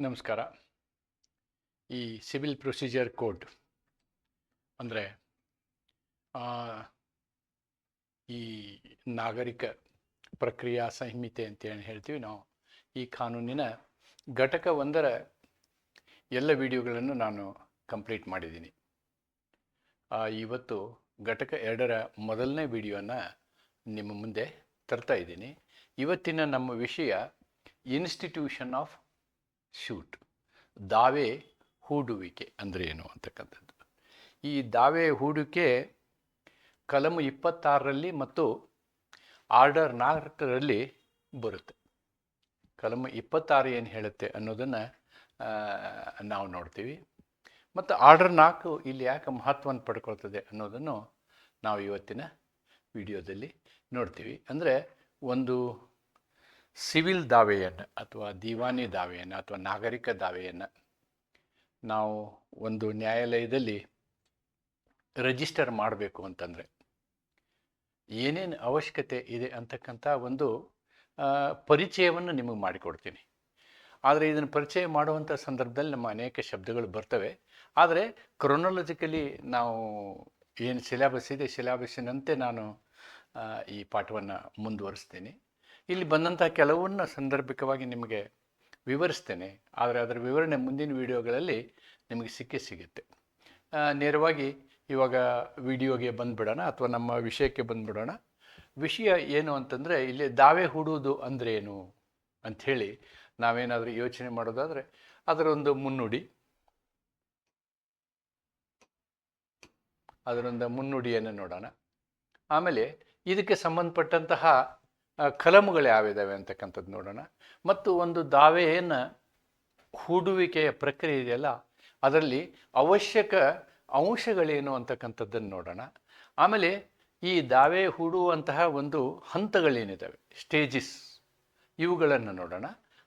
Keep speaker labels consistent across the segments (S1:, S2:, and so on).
S1: ನಮಸ್ಕಾರ. ಈ civil procedure code ಅಂದರೆ ಈ ನಾಗರಿಕ ಪ್ರಕ್ರಿಯಾ ಸಂಹಿತೆ ಅಂತೇಳಿ ಹೇಳ್ತೀವಿ ನಾವು. ಈ ಕಾನೂನಿನ ಘಟಕ ಒಂದರ ಎಲ್ಲ ವಿಡಿಯೋಗಳನ್ನು ನಾನು ಕಂಪ್ಲೀಟ್ ಮಾಡಿದ್ದೀನಿ. ಇವತ್ತು ಘಟಕ ಎರಡರ ಮೊದಲನೇ ವಿಡಿಯೋನ ನಿಮ್ಮ ಮುಂದೆ ತರ್ತಾ ಇದ್ದೀನಿ. ಇವತ್ತಿನ ನಮ್ಮ ವಿಷಯ ಇನ್ಸ್ಟಿಟ್ಯೂಷನ್ ಆಫ್ ಶೂಟ್. ದಾವೆ ಹೂಡುವಿಕೆ ಅಂದರೆ ಏನು ಅಂತಕ್ಕಂಥದ್ದು. ಈ ದಾವೆ ಹೂಡುವಿಕೆ ಕಲಮು ಇಪ್ಪತ್ತಾರರಲ್ಲಿ ಮತ್ತು ಆರ್ಡರ್ ನಾಲ್ಕರಲ್ಲಿ ಬರುತ್ತೆ. ಕಲಮು ಇಪ್ಪತ್ತಾರು ಏನು ಹೇಳುತ್ತೆ ಅನ್ನೋದನ್ನು ನಾವು ನೋಡ್ತೀವಿ. ಮತ್ತು ಆರ್ಡರ್ ನಾಲ್ಕು ಇಲ್ಲಿ ಯಾಕೆ ಮಹತ್ವವನ್ನು ಪಡ್ಕೊಳ್ತದೆ ಅನ್ನೋದನ್ನು ನಾವು ಇವತ್ತಿನ ವಿಡಿಯೋದಲ್ಲಿ ನೋಡ್ತೀವಿ. ಅಂದರೆ ಒಂದು ಸಿವಿಲ್ ದಾವೆಯನ್ನು ಅಥವಾ ದಿವಾನಿ ದಾವೆಯನ್ನು ಅಥವಾ ನಾಗರಿಕ ದಾವೆಯನ್ನು ನಾವು ಒಂದು ನ್ಯಾಯಾಲಯದಲ್ಲಿ ರಿಜಿಸ್ಟರ್ ಮಾಡಬೇಕು ಅಂತಂದರೆ ಏನೇನು ಅವಶ್ಯಕತೆ ಇದೆ ಅಂತಕ್ಕಂಥ ಒಂದು ಪರಿಚಯವನ್ನು ನಿಮಗೆ ಮಾಡಿಕೊಡ್ತೀನಿ. ಆದರೆ ಇದನ್ನು ಪರಿಚಯ ಮಾಡುವಂಥ ಸಂದರ್ಭದಲ್ಲಿ ನಮ್ಮ ಅನೇಕ ಶಬ್ದಗಳು ಬರ್ತವೆ. ಆದರೆ ಕ್ರೊನಾಲಜಿಕಲಿ ನಾವು ಏನು ಸಿಲೆಬಸ್ ಇದೆ ಸಿಲೆಬಸ್ಸಿನಂತೆ ನಾನು ಈ ಪಾಠವನ್ನು ಮುಂದುವರಿಸ್ತೇನೆ. ಇಲ್ಲಿ ಬಂದಂಥ ಕೆಲವನ್ನ ಸಂದರ್ಭಿಕವಾಗಿ ನಿಮಗೆ ವಿವರಿಸ್ತೇನೆ. ಆದರೆ ಅದರ ವಿವರಣೆ ಮುಂದಿನ ವಿಡಿಯೋಗಳಲ್ಲಿ ನಿಮಗೆ ಸಿಕ್ಕೇ ಸಿಗುತ್ತೆ. ನೇರವಾಗಿ ಇವಾಗ ವಿಡಿಯೋಗೆ ಬಂದುಬಿಡೋಣ ಅಥವಾ ನಮ್ಮ ವಿಷಯಕ್ಕೆ ಬಂದುಬಿಡೋಣ. ವಿಷಯ ಏನು ಅಂತಂದರೆ, ಇಲ್ಲಿ ದಾವೆ ಹೂಡುವುದು ಅಂದರೆ ಏನು ಅಂಥೇಳಿ ನಾವೇನಾದರೂ ಯೋಚನೆ ಮಾಡೋದಾದರೆ ಅದರೊಂದು ಮುನ್ನುಡಿ. ಅದರೊಂದು ಮುನ್ನುಡಿಯನ್ನು ನೋಡೋಣ. ಆಮೇಲೆ ಇದಕ್ಕೆ ಸಂಬಂಧಪಟ್ಟಂತಹ ಕಲಮುಗಳು ಯಾವಿದ್ದಾವೆ ಅಂತಕ್ಕಂಥದ್ದು ನೋಡೋಣ. ಮತ್ತು ಒಂದು ದಾವೆಯನ್ನು ಹೂಡುವಿಕೆಯ ಪ್ರಕ್ರಿಯೆ ಇದೆಯಲ್ಲ, ಅದರಲ್ಲಿ ಅವಶ್ಯಕ ಅಂಶಗಳೇನು ಅಂತಕ್ಕಂಥದ್ದನ್ನು ನೋಡೋಣ. ಆಮೇಲೆ ಈ ದಾವೆ ಹೂಡುವಂತಹ ಒಂದು ಹಂತಗಳೇನಿದ್ದಾವೆ ಸ್ಟೇಜಿಸ್, ಇವುಗಳನ್ನು ನೋಡೋಣ.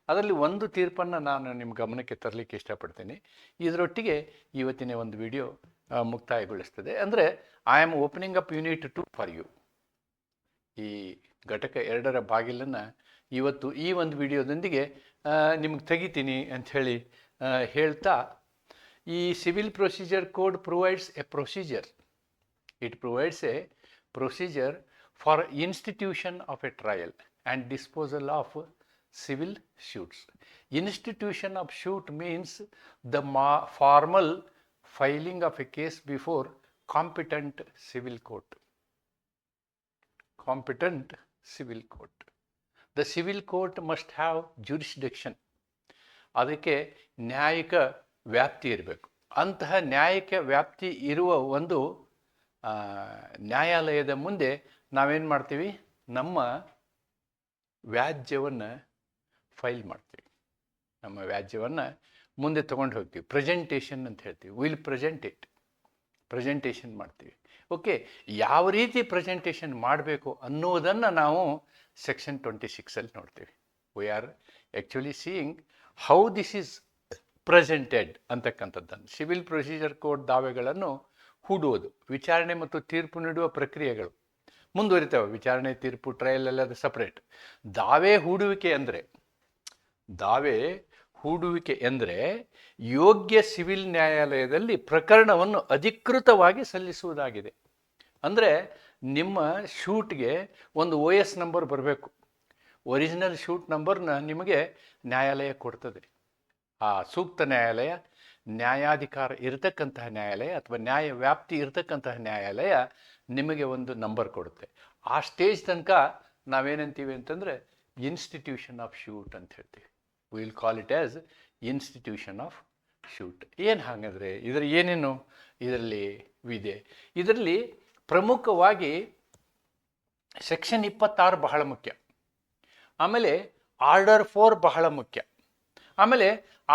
S1: ಅದರಲ್ಲಿ ಒಂದು ತೀರ್ಪನ್ನು ನಾನು ನಿಮ್ಮ ಗಮನಕ್ಕೆ ತರಲಿಕ್ಕೆ ಇಷ್ಟಪಡ್ತೀನಿ. ಇದರೊಟ್ಟಿಗೆ ಇವತ್ತಿನ ಒಂದು ವಿಡಿಯೋ ಮುಕ್ತಾಯಗೊಳಿಸ್ತದೆ. ಅಂದರೆ I am opening up unit two for you ಈ ಘಟಕ ಎರಡರ ಬಾಗಿಲನ್ನು ಇವತ್ತು ಈ ಒಂದು ವಿಡಿಯೋದೊಂದಿಗೆ ನಿಮಗೆ ತೆಗಿತೀನಿ ಅಂಥೇಳಿ ಹೇಳ್ತಾ, ಈ civil procedure code provides a procedure. It provides a procedure for institution of a trial and disposal of civil suits. Institution of suit means the ಮಾ, formal filing of a case before competent civil court. competent civil court the civil court must have jurisdiction. ಅದಕ್ಕೆ ನ್ಯಾಯಿಕ ವ್ಯಾಪ್ತಿ ಇರಬೇಕು. ಅಂತಹ ನ್ಯಾಯಿಕ ವ್ಯಾಪ್ತಿ ಇರುವ ಒಂದು ನ್ಯಾಯಾಲಯದ ಮುಂದೆ ನಾವೇನು ಮಾಡ್ತೀವಿ? ನಮ್ಮ ವ್ಯಾಜ್ಯವನ್ನು ಫೈಲ್ ಮಾಡ್ತೀವಿ. ನಮ್ಮ ವ್ಯಾಜ್ಯವನ್ನು ಮುಂದೆ ತೊಗೊಂಡು ಹೋಗ್ತೀವಿ. ಪ್ರೆಸೆಂಟೇಷನ್ ಅಂತ ಹೇಳ್ತೀವಿ. ವಿಲ್ ಪ್ರೆಸೆಂಟ್ ಇಟ್ ಪ್ರೆಸೆಂಟೇಷನ್ ಮಾಡ್ತೀವಿ. ಓಕೆ, ಯಾವ ರೀತಿ ಪ್ರೆಸೆಂಟೇಷನ್ ಮಾಡಬೇಕು ಅನ್ನೋದನ್ನು ನಾವು ಸೆಕ್ಷನ್ ಟ್ವೆಂಟಿ ಸಿಕ್ಸಲ್ಲಿ ನೋಡ್ತೀವಿ. We are actually seeing how this is presented ಅಂತಕ್ಕಂಥದ್ದನ್ನು. ಸಿವಿಲ್ ಪ್ರೊಸೀಜರ್ ಕೋಡ್ ದಾವೆಗಳನ್ನು ಹೂಡುವುದು, ವಿಚಾರಣೆ ಮತ್ತು ತೀರ್ಪು ನೀಡುವ ಪ್ರಕ್ರಿಯೆಗಳು. ಮುಂದುವರಿತವೆ, ವಿಚಾರಣೆ, ತೀರ್ಪು ಟ್ರಯಲ್ ಎಲ್ಲ ಅದು ಸಪ್ರೇಟ್ ದಾವೆ ಹೂಡುವಿಕೆ ಅಂದರೆ, ದಾವೆ ಹೂಡುವಿಕೆ ಎಂದರೆ ಯೋಗ್ಯ ಸಿವಿಲ್ ನ್ಯಾಯಾಲಯದಲ್ಲಿ ಪ್ರಕರಣವನ್ನು ಅಧಿಕೃತವಾಗಿ ಸಲ್ಲಿಸುವುದಾಗಿದೆ. ಅಂದರೆ ನಿಮ್ಮ ಶೂಟ್ಗೆ ಒಂದು ಒ ಎಸ್ ನಂಬರ್ ಬರಬೇಕು. ಒರಿಜಿನಲ್ ಶೂಟ್ ನಂಬರ್ನ ನಿಮಗೆ ನ್ಯಾಯಾಲಯ ಕೊಡ್ತದೆ. ಆ ಸೂಕ್ತ ನ್ಯಾಯಾಲಯ, ನ್ಯಾಯಾಧಿಕಾರ ಇರತಕ್ಕಂತಹ ನ್ಯಾಯಾಲಯ ಅಥವಾ ನ್ಯಾಯ ವ್ಯಾಪ್ತಿ ಇರತಕ್ಕಂತಹ ನ್ಯಾಯಾಲಯ ನಿಮಗೆ ಒಂದು ನಂಬರ್ ಕೊಡುತ್ತೆ. ಆ ಸ್ಟೇಜ್ ತನಕ ನಾವೇನಂತೀವಿ ಅಂತಂದರೆ ಇನ್ಸ್ಟಿಟ್ಯೂಷನ್ ಆಫ್ ಶೂಟ್ ಅಂತ ಹೇಳ್ತೀವಿ. Will call it as institution of suit. ಏನು ಹಾಗಾದರೆ? ಇದರ ಏನೇನು? ಇದರಲ್ಲಿ ಇದೆ ಇದರಲ್ಲಿ ಪ್ರಮುಖವಾಗಿ ಸೆಕ್ಷನ್ ಇಪ್ಪತ್ತಾರು ಬಹಳ ಮುಖ್ಯ. ಆಮೇಲೆ ಆರ್ಡರ್ ಫೋರ್ ಬಹಳ ಮುಖ್ಯ. ಆಮೇಲೆ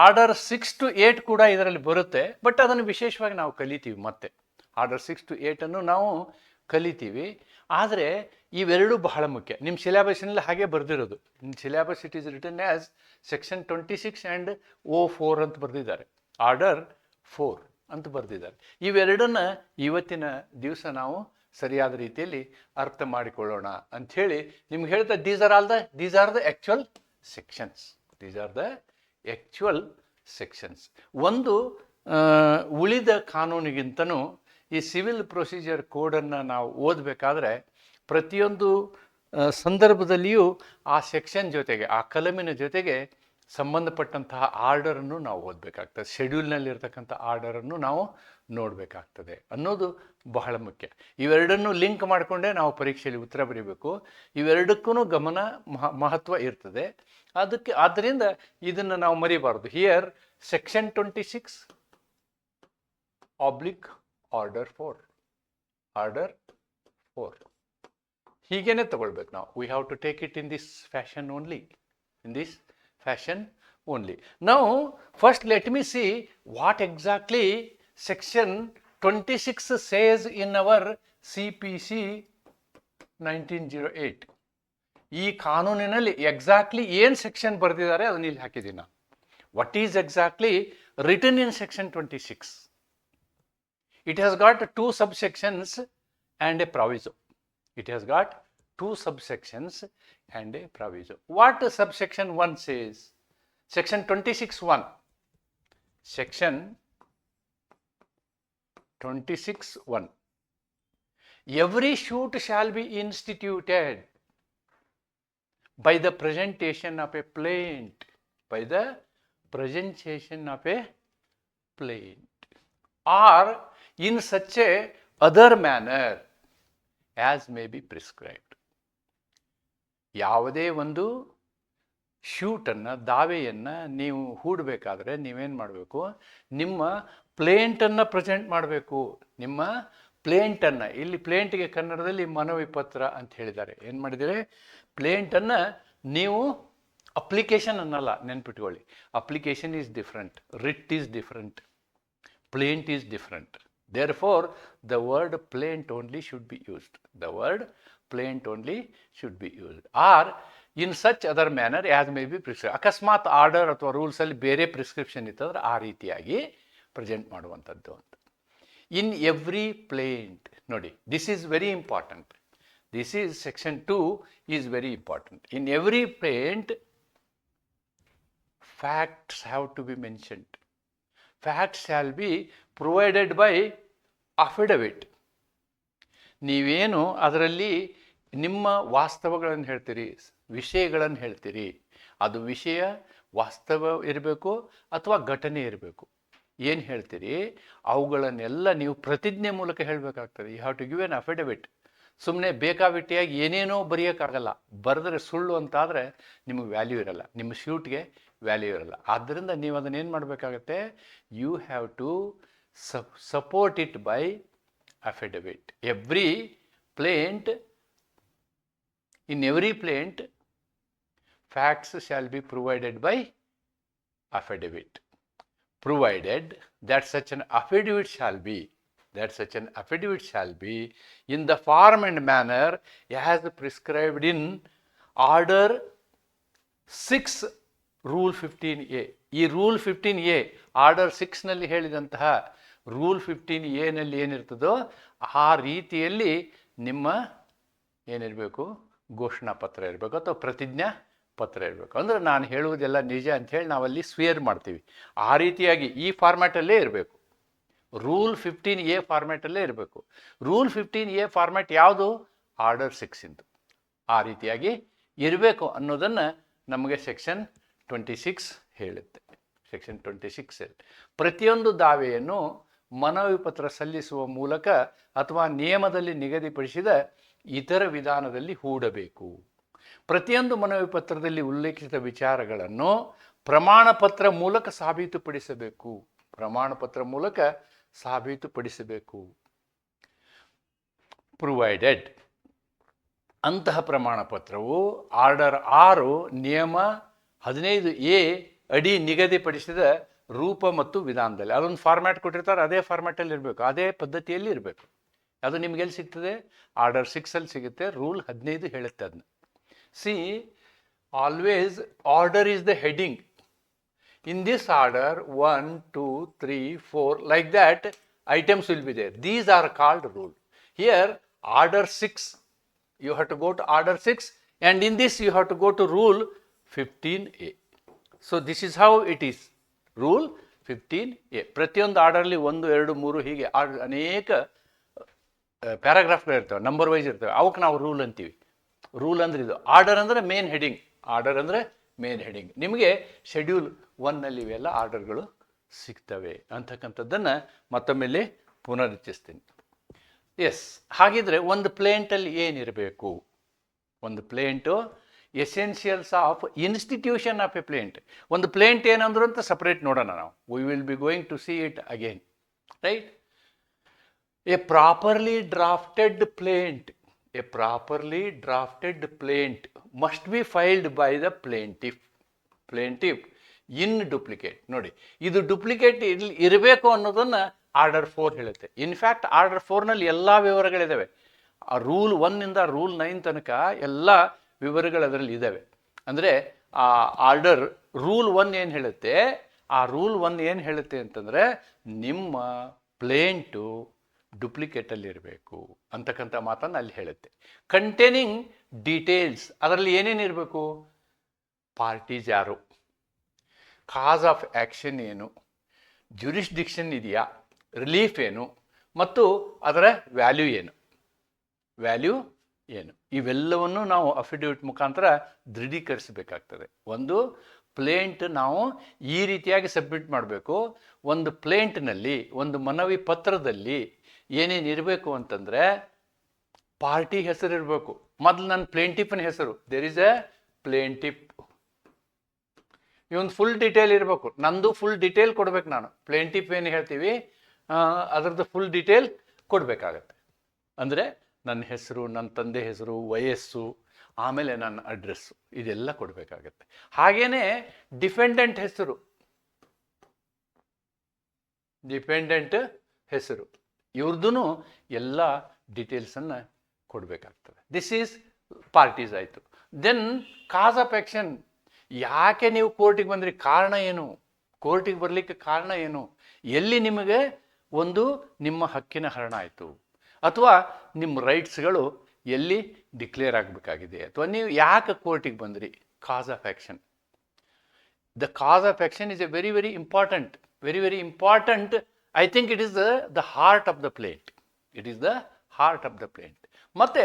S1: ಆರ್ಡರ್ ಸಿಕ್ಸ್ ಟು ಏಟ್ ಕೂಡ ಇದರಲ್ಲಿ ಬರುತ್ತೆ, ಬಟ್ ಅದನ್ನು ವಿಶೇಷವಾಗಿ ನಾವು ಕಲಿತೀವಿ ಮತ್ತೆ. ಆರ್ಡರ್ ಸಿಕ್ಸ್ ಟು ಏಟನ್ನು ನಾವು ಕಲಿತೀವಿ. ಆದರೆ ಇವೆರಡೂ ಬಹಳ ಮುಖ್ಯ. ನಿಮ್ಮ ಸಿಲೆಬಸ್ನಲ್ಲಿ ಹಾಗೆ ಬರೆದಿರೋದು. ನಿಮ್ಮ syllabus it is written as section twenty six and O four ಅಂತ ಬರೆದಿದ್ದಾರೆ. Order four. ಅಂತ ಬರೆದಿದ್ದಾರೆ. ಇವೆರಡನ್ನ ಇವತ್ತಿನ ದಿವಸ ನಾವು ಸರಿಯಾದ ರೀತಿಯಲ್ಲಿ ಅರ್ಥ ಮಾಡಿಕೊಳ್ಳೋಣ ಅಂಥೇಳಿ ನಿಮ್ಗೆ ಹೇಳ್ತಾ these are all the these are the actual sections these are the actual sections ಒಂದು ಉಳಿದ ಕಾನೂನಿಗಿಂತನೂ ಈ ಸಿವಿಲ್ ಪ್ರೊಸೀಜರ್ ಕೋಡನ್ನು ನಾವು ಓದಬೇಕಾದ್ರೆ ಪ್ರತಿಯೊಂದು ಸಂದರ್ಭದಲ್ಲಿಯೂ ಆ ಸೆಕ್ಷನ್ ಜೊತೆಗೆ, ಆ ಕಲಮಿನ ಜೊತೆಗೆ ಸಂಬಂಧಪಟ್ಟಂತಹ ಆರ್ಡರನ್ನು ನಾವು ಓದಬೇಕಾಗ್ತದೆ. ಶೆಡ್ಯೂಲ್ನಲ್ಲಿರ್ತಕ್ಕಂಥ ಆರ್ಡರನ್ನು ನಾವು ನೋಡಬೇಕಾಗ್ತದೆ ಅನ್ನೋದು ಬಹಳ ಮುಖ್ಯ. ಇವೆರಡನ್ನು ಲಿಂಕ್ ಮಾಡಿಕೊಂಡೇ ನಾವು ಪರೀಕ್ಷೆಯಲ್ಲಿ ಉತ್ತರ ಬರೀಬೇಕು. ಇವೆರಡಕ್ಕೂ ಗಮನ ಮಹ, ಮಹತ್ವ ಇರ್ತದೆ. ಅದಕ್ಕೆ, ಆದ್ದರಿಂದ ಇದನ್ನು ನಾವು ಮರಿಬಾರ್ದು. Here section twenty six oblique order four order four ಹೀಗೇನೆ ತಗೊಳ್ಬೇಕು ನಾವು. We have to take it in this fashion only in this fashion only ನಾವು first let me see what exactly section twenty six says in our C P C nineteen zero eight ಈ ಕಾನೂನಿನಲ್ಲಿ exactly ಏನು section ಬರೆದಿದ್ದಾರೆ ಅದನ್ನ ಇಲ್ಲಿ ಹಾಕಿದ್ದೀನಿ ನಾನು. What is exactly written in section twenty six it has got two subsections and a proviso. It has got two subsections and a proviso. What subsection 1 says? Section 26 1. Section 26 1. Every shoot shall be instituted by the presentation of a plaint. By the presentation of a plaint. or in such a other manner as may be prescribed. ಯಾವುದೇ ಒಂದು ಶೂಟನ್ನು, ದಾವೆಯನ್ನು ನೀವು ಹೂಡಬೇಕಾದ್ರೆ ನೀವೇನು ಮಾಡಬೇಕು? ನಿಮ್ಮ ಪ್ಲೇಂಟನ್ನು present ಮಾಡಬೇಕು. ನಿಮ್ಮ ಪ್ಲೇಂಟನ್ನು, ಇಲ್ಲಿ ಪ್ಲೇಂಟ್ಗೆ ಕನ್ನಡದಲ್ಲಿ ಮನವಿ ಪತ್ರ ಅಂತ ಹೇಳಿದ್ದಾರೆ. ಏನು ಮಾಡಿದರೆ ಪ್ಲೇಂಟನ್ನು ನೀವು ಅಪ್ಲಿಕೇಶನ್ ಅನ್ನಲ್ಲ, ನೆನ್ಪಿಟ್ಕೊಳ್ಳಿ. Application is different, writ is different, plaint is different. Therefore the word plaint only should be used the word plaint only should be used. Or in such other manner as may be prescribed ಅಕಸ್ಮಾತ್ order ಅಥವಾ ರೂಲ್ಸಲ್ಲಿ ಬೇರೆ prescription ಇತ್ತಂದ್ರೆ ಆ ರೀತಿಯಾಗಿ present ಮಾಡುವಂಥದ್ದು ಅಂತ. In every plaint ನೋಡಿ this is very important this is section two is very important in every plaint facts have to be mentioned Facts shall be provided by affidavit ನೀವೇನು ಅದರಲ್ಲಿ ನಿಮ್ಮ ವಾಸ್ತವಗಳನ್ನು ಹೇಳ್ತೀರಿ, ವಿಷಯಗಳನ್ನು ಹೇಳ್ತೀರಿ. ಅದು ವಿಷಯ ವಾಸ್ತವ ಇರಬೇಕು ಅಥವಾ ಘಟನೆ ಇರಬೇಕು. ಏನು ಹೇಳ್ತೀರಿ, ಅವುಗಳನ್ನೆಲ್ಲ ನೀವು ಪ್ರತಿಜ್ಞೆ ಮೂಲಕ ಹೇಳಬೇಕಾಗ್ತದೆ. You have to give an affidavit ಸುಮ್ಮನೆ ಬೇಕಾಬಿಟ್ಟಿಯಾಗಿ ಏನೇನೋ ಬರೆಯೋಕ್ಕಾಗಲ್ಲ. ಬರೆದ್ರೆ ಸುಳ್ಳು ಅಂತಾದರೆ ನಿಮಗೆ ವ್ಯಾಲ್ಯೂ ಇರಲ್ಲ. ನಿಮ್ಮ ಶೂಟ್ಗೆ ವ್ಯಾಲ್ಯೂ ಇರಲ್ಲ. ಆದ್ದರಿಂದ ನೀವು ಅದನ್ನು ಏನು ಮಾಡಬೇಕಾಗತ್ತೆ you have to support it by affidavit every plaint in every plaint facts shall be provided by affidavit provided that such an affidavit shall be that such an affidavit shall be in the form and manner as prescribed in order 6 rule fifteen A ಈ rule fifteen A order ಸಿಕ್ಸ್ನಲ್ಲಿ ಹೇಳಿದಂತಹ rule fifteen ಏನಲ್ಲಿ ಏನಿರ್ತದೋ ಆ ರೀತಿಯಲ್ಲಿ ನಿಮ್ಮ ಏನಿರಬೇಕು? ಘೋಷಣಾ ಪತ್ರ ಇರಬೇಕು ಅಥವಾ ಪ್ರತಿಜ್ಞಾ ಪತ್ರ ಇರಬೇಕು. ಅಂದರೆ ನಾನು ಹೇಳುವುದೆಲ್ಲ ನಿಜ ಅಂಥೇಳಿ ನಾವಲ್ಲಿ ಸ್ವೇರ್ ಮಾಡ್ತೀವಿ. ಆ ರೀತಿಯಾಗಿ ಈ ಫಾರ್ಮ್ಯಾಟಲ್ಲೇ ಇರಬೇಕು. ರೂಲ್ ಫಿಫ್ಟೀನ್ ಎ ಫಾರ್ಮ್ಯಾಟಲ್ಲೇ ಇರಬೇಕು. ರೂಲ್ ಫಿಫ್ಟೀನ್ ಎ ಫಾರ್ಮ್ಯಾಟ್ ಯಾವುದು? ಆರ್ಡರ್ ಸಿಕ್ಸಿಂದು ಆ ರೀತಿಯಾಗಿ ಇರಬೇಕು ಅನ್ನೋದನ್ನು ನಮಗೆ ಸೆಕ್ಷನ್ ಟ್ವೆಂಟಿ ಸಿಕ್ಸ್ ಹೇಳುತ್ತೆ. ಸೆಕ್ಷನ್ ಟ್ವೆಂಟಿ ಸಿಕ್ಸ್ ಪ್ರತಿಯೊಂದು ದಾವೆಯನ್ನು ಮನವಿ ಪತ್ರ ಸಲ್ಲಿಸುವ ಮೂಲಕ ಅಥವಾ ನಿಯಮದಲ್ಲಿ ನಿಗದಿಪಡಿಸಿದ ಇತರ ವಿಧಾನದಲ್ಲಿ ಹೂಡಬೇಕು. ಪ್ರತಿಯೊಂದು ಮನವಿ ಪತ್ರದಲ್ಲಿ ಉಲ್ಲೇಖಿಸಿದ ವಿಚಾರಗಳನ್ನು ಪ್ರಮಾಣ ಪತ್ರ ಮೂಲಕ ಸಾಬೀತುಪಡಿಸಬೇಕು. ಪ್ರಮಾಣ ಪತ್ರ ಮೂಲಕ ಸಾಬೀತುಪಡಿಸಬೇಕು. ಪ್ರೊವೈಡೆಡ್ ಅಂತಹ ಪ್ರಮಾಣ ಪತ್ರವು ಆರ್ಡರ್ ಆರು ನಿಯಮ ಹದಿನೈದು ಎ ಅಡಿ ನಿಗದಿಪಡಿಸಿದ ರೂಪ ಮತ್ತು ವಿಧಾನದಲ್ಲಿ. ಅದೊಂದು ಫಾರ್ಮ್ಯಾಟ್ ಕೊಟ್ಟಿರ್ತಾರೆ, ಅದೇ ಫಾರ್ಮ್ಯಾಟಲ್ಲಿ ಇರಬೇಕು. ಅದೇ ಪದ್ಧತಿಯಲ್ಲಿ ಇರಬೇಕು. ಅದು ನಿಮ್ಗೆ ಎಲ್ಲಿ ಸಿಗ್ತದೆ? ಆರ್ಡರ್ ಸಿಕ್ಸಲ್ಲಿ ಸಿಗುತ್ತೆ ರೂಲ್ ಹದಿನೈದು ಹೇಳುತ್ತೆ ಅದನ್ನ see always order is the heading in this order one two three four like that items will be there these are called rule here order six you have to go to order six and in this you have to go to rule fifteen A so this is how it is rule fifteen A ಪ್ರತಿಯೊಂದು ಆರ್ಡರ್ಲಿ ಒಂದು, ಎರಡು, ಮೂರು ಹೀಗೆ order ಅನೇಕ ಪ್ಯಾರಾಗ್ರಾಫ್ಗಳಿರ್ತವೆ number wise ಇರ್ತವೆ ಅವಕ್ಕೆ ನಾವು ರೂಲ್ ಅಂತೀವಿ. ರೂಲ್ ಅಂದ್ರೆ ಇದು. ಆರ್ಡರ್ ಅಂದರೆ ಮೇನ್ ಹೆಡಿಂಗ್ ಆರ್ಡರ್ ಅಂದರೆ ಮೇನ್ ಹೆಡಿಂಗ್ ನಿಮಗೆ ಶೆಡ್ಯೂಲ್ ಒನ್ನಲ್ಲಿ ಇವೆಲ್ಲ ಆರ್ಡರ್ಗಳು ಸಿಗ್ತವೆ ಅಂತಕ್ಕಂಥದ್ದನ್ನು ಮತ್ತೊಮ್ಮೆಲ್ಲಿ ಪುನರುಚ್ಚಿಸ್ತೀನಿ ಎಸ್ ಹಾಗಿದ್ರೆ ಒಂದು ಪ್ಲೇಂಟಲ್ಲಿ ಏನಿರಬೇಕು? ಒಂದು plaint essentials of institution of a plaint ಒಂದು ಪ್ಲೇಂಟ್ ಏನಂದ್ರು ಅಂತ ಸಪ್ರೇಟ್ ನೋಡೋಣ ನಾವು. We will be going to see it again right a properly drafted plaint a properly drafted plaint must be filed by the plaintiff plaintiff in duplicate ನೋಡಿ, ಇದು duplicate ಇಲ್ಲಿ ಇರಬೇಕು ಅನ್ನೋದನ್ನು ಆರ್ಡರ್ ಫೋರ್ ಹೇಳುತ್ತೆ. ಇನ್ಫ್ಯಾಕ್ಟ್ ಆರ್ಡರ್ ಫೋರ್ನಲ್ಲಿ ಎಲ್ಲ ವಿವರಗಳಿದ್ದಾವೆ ಆ rule ಒನ್ನಿಂದ rule nine ತನಕ ಎಲ್ಲ ವಿವರಗಳು ಅದರಲ್ಲಿ ಇದ್ದಾವೆ ಅಂದರೆ ಆ ಆರ್ಡರ್ ರೂಲ್ ಒನ್ ಏನು ಹೇಳುತ್ತೆ? ಆ ರೂಲ್ ಒನ್ ಏನು ಹೇಳುತ್ತೆ ಅಂತಂದರೆ ನಿಮ್ಮ ಪ್ಲೇಂಟು ಡುಪ್ಲಿಕೇಟಲ್ಲಿ ಇರಬೇಕು ಅಂತಕ್ಕಂಥ ಮಾತನ್ನು ಅಲ್ಲಿ ಹೇಳುತ್ತೆ. ಕಂಟೇನಿಂಗ್ ಡೀಟೇಲ್ಸ್ ಅದರಲ್ಲಿ ಏನೇನು ಇರಬೇಕು? ಪಾರ್ಟೀಸ್ ಯಾರು? ಕಾಸ್ ಆಫ್ ಆ್ಯಕ್ಷನ್ ಏನು? ಜ್ಯುರಿಸ್ಡಿಕ್ಷನ್ ಇದೆಯಾ? ರಿಲೀಫ್ ಏನು? ಮತ್ತು ಅದರ ವ್ಯಾಲ್ಯೂ ಏನು? ವ್ಯಾಲ್ಯೂ ಏನು? ಇವೆಲ್ಲವನ್ನು ನಾವು ಅಫಿಡವಿಟ್ ಮುಖಾಂತರ ದೃಢೀಕರಿಸಬೇಕಾಗ್ತದೆ. ಒಂದು ಪ್ಲೇಂಟ್ ನಾವು ಈ ರೀತಿಯಾಗಿ ಸಬ್ಮಿಟ್ ಮಾಡಬೇಕು. ಒಂದು ಪ್ಲೇಂಟ್ನಲ್ಲಿ ಒಂದು ಮನವಿ ಪತ್ರದಲ್ಲಿ ಏನೇನು ಇರಬೇಕು ಅಂತಂದರೆ ಪಾರ್ಟಿ ಹೆಸರು ಇರಬೇಕು. ಮೊದಲು ನನ್ನ ಪ್ಲೇಂಟಿಫ್ನ ಹೆಸರು. ದೇರ್ ಇಸ್ ಎ ಪ್ಲೇಂಟಿಪ್ ಇವೊಂದು ಫುಲ್ ಡೀಟೇಲ್ ಇರಬೇಕು. ನಂದು ಫುಲ್ ಡೀಟೇಲ್ ಕೊಡ್ಬೇಕು ನಾನು. ಪ್ಲೇಂಟಿಪ್ ಏನು ಹೇಳ್ತೀವಿ? ಅದರದ್ದು ಫುಲ್ ಡೀಟೇಲ್ ಕೊಡಬೇಕಾಗತ್ತೆ. ಅಂದರೆ ನನ್ನ ಹೆಸರು, ನನ್ನ ತಂದೆ ಹೆಸರು, ವಯಸ್ಸು, ಆಮೇಲೆ ನನ್ನ ಅಡ್ರೆಸ್ಸು, ಇದೆಲ್ಲ ಕೊಡಬೇಕಾಗತ್ತೆ. ಹಾಗೇನೆ ಡಿಪೆಂಡೆಂಟ್ ಹೆಸರು. ಡಿಪೆಂಡೆಂಟ್ ಹೆಸರು. ಇವ್ರದ್ದು ಎಲ್ಲ ಡೀಟೇಲ್ಸನ್ನು ಕೊಡಬೇಕಾಗ್ತದೆ. ದಿಸ್ ಈಸ್ ಪಾರ್ಟೀಸ್ ಆಯಿತು ದೆನ್ ಕಾಸ್ ಆಫ್ ಆ್ಯಕ್ಷನ್ ಯಾಕೆ ನೀವು ಕೋರ್ಟಿಗೆ ಬಂದ್ರಿ? ಕಾರಣ ಏನು? ಕೋರ್ಟಿಗೆ ಬರಲಿಕ್ಕೆ ಕಾರಣ ಏನು? ಎಲ್ಲಿ ನಿಮಗೆ ಒಂದು ನಿಮ್ಮ ಹಕ್ಕಿನ ಹರಣ ಆಯಿತು? ಅಥವಾ ನಿಮ್ಮ ರೈಟ್ಸ್ಗಳು ಎಲ್ಲಿ ಡಿಕ್ಲೇರ್ ಆಗಬೇಕಾಗಿದೆ? ಅಥವಾ ನೀವು ಯಾಕೆ ಕೋರ್ಟಿಗೆ ಬಂದ್ರಿ? Cause of action the cause of action is a very very important very very important I think it is the the heart of the plaint it is the heart of the plaint ಮತ್ತು